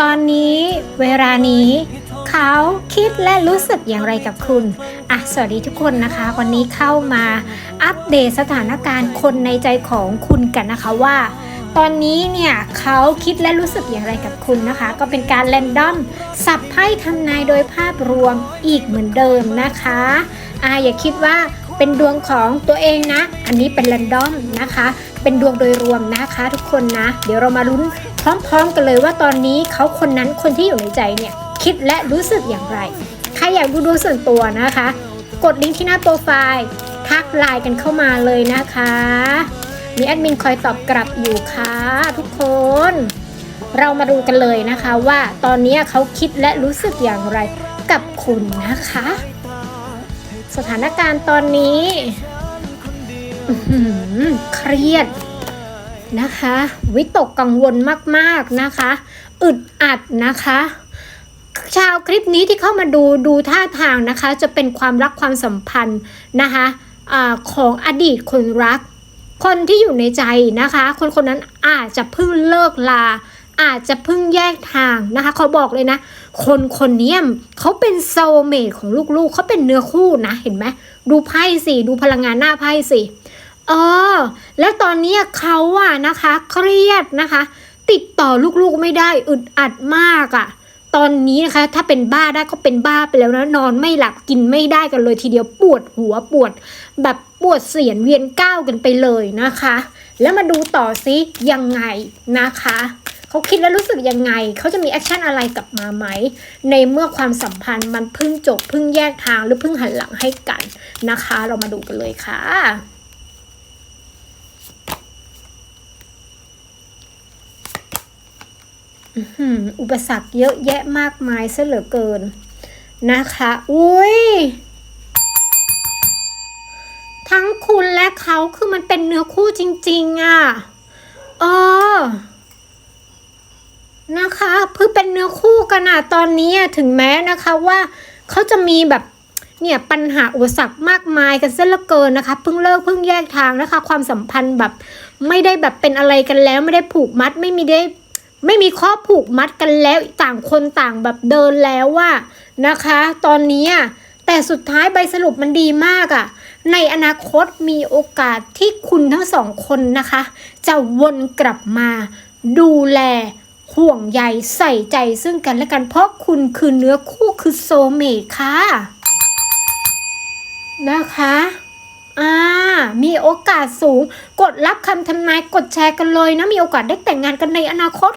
ตอนนี้เวลานี้ เขาคิดและรู้สึกอย่างไรกับคุณ อะ สวัสดีทุกคนนะคะ วันนี้เข้ามาอัปเดตสถานการณ์คนในใจของคุณกันนะคะว่า ตอนนี้เนี่ยเขาคิดและรู้สึกอย่างไรกับคุณนะคะ ก็เป็นการแรนดอมสับไพ่ทำนายโดยภาพรวมอีกเหมือนเดิมนะคะอ่าอย่าคิดว่าเป็นดวงของตัวเองนะ อันนี้เป็นแรนดอมนะคะ เป็นดวงโดยรวมนะคะ ทุกคนนะ เดี๋ยวเรามาลุ้น พร้อมๆกันเลยว่าตอนนี้เขาคนนั้นคนที่อยู่ในใจเนี่ยคิดและรู้สึกอย่างไร ใครอยากดูดวงส่วนตัวนะคะ กดลิงก์ที่หน้าโปรไฟล์ทักไลน์กันเข้ามาเลยนะคะ มีแอดมินคอยตอบกลับอยู่ค่ะทุกคน เรามาดูกันเลยนะคะว่าตอนนี้เขาคิดและรู้สึกอย่างไรกับคุณนะคะ สถานการณ์ตอนนี้เครียด นะคะ วิตกกังวลมากๆนะคะ อึดอัดนะคะชาวคลิปนี้ที่เข้ามาดูดูท่าทางนะคะ จะเป็นความรักความสัมพันธ์นะคะอาของอดีตคนรัก คนที่อยู่ในใจนะคะ คนคนนั้นอาจจะเพิ่งเลิกลา อาจจะเพิ่งแยกทางนะคะเขาบอกเลยนะ คนคนนี้เขาเป็นโซเมทของลูกๆเขาเป็นเนื้อคู่นะเห็นไหมดูไพ่สิดูพลังงานหน้าไพ่สิ เออ แล้วตอนนี้เขาอะนะคะ เครียดนะคะ ติดต่อลูกๆไม่ได้อึดอัดมากอะตอนนี้นะคะ ถ้าเป็นบ้าได้ก็เป็นบ้าไปแล้วนะนอนไม่หลับกินไม่ได้กันเลยทีเดียวปวดหัวปวด แบบปวดเสียนเวียนก้าวกันไปเลยนะคะ แล้วมาดูต่อซิยังไงนะคะเขาคิดแล้วรู้สึกยังไง เขาจะมีแอคชั่นอะไรกลับมาไหม ในเมื่อความสัมพันธ์มันเพิ่งจบเพิ่งแยกทางหรือเพิ่งหันหลังให้กันนะคะ เรามาดูกันเลยค่ะ อุปสรรคเยอะแยะมากมายซะเหลือเกิน นะคะ อุ้ยทั้งคุณและเขาคือมันเป็นเนื้อคู่จริง ๆอะเออนะคะเพื่อเป็นเนื้อคู่กันอะตอนนี้อะถึงแม้นะคะว่าเขาจะมีแบบเนี่ยปัญหาอุปสรรคมากมายกันซะเหลือเกินนะคะ เพิ่งเลิกเพิ่งแยกทางนะคะ ความสัมพันธ์แบบไม่ได้แบบเป็นอะไรกันแล้ว ไม่ได้ผูกมัดไม่มีได้ ไม่มีข้อผูกมัดกันแล้วต่างคนต่างแบบเดินแล้วว่านะคะ ตอนนี้อะแต่สุดท้ายใบสรุปมันดีมากอะ่ะ ในอนาคตมีโอกาสที่คุณทั้งสองคนนะคะ จะวนกลับมา ดูแลห่วงใยใส่ใจซึ่งกันและกันเพราะคุณคือเนื้อคู่คือโซเมทค่ะ นะคะอ่ามีโอกาสสูง กดรับคำทำนายกดแชร์กันเลยนะ มีโอกาสได้แต่งงานกันในอนาคต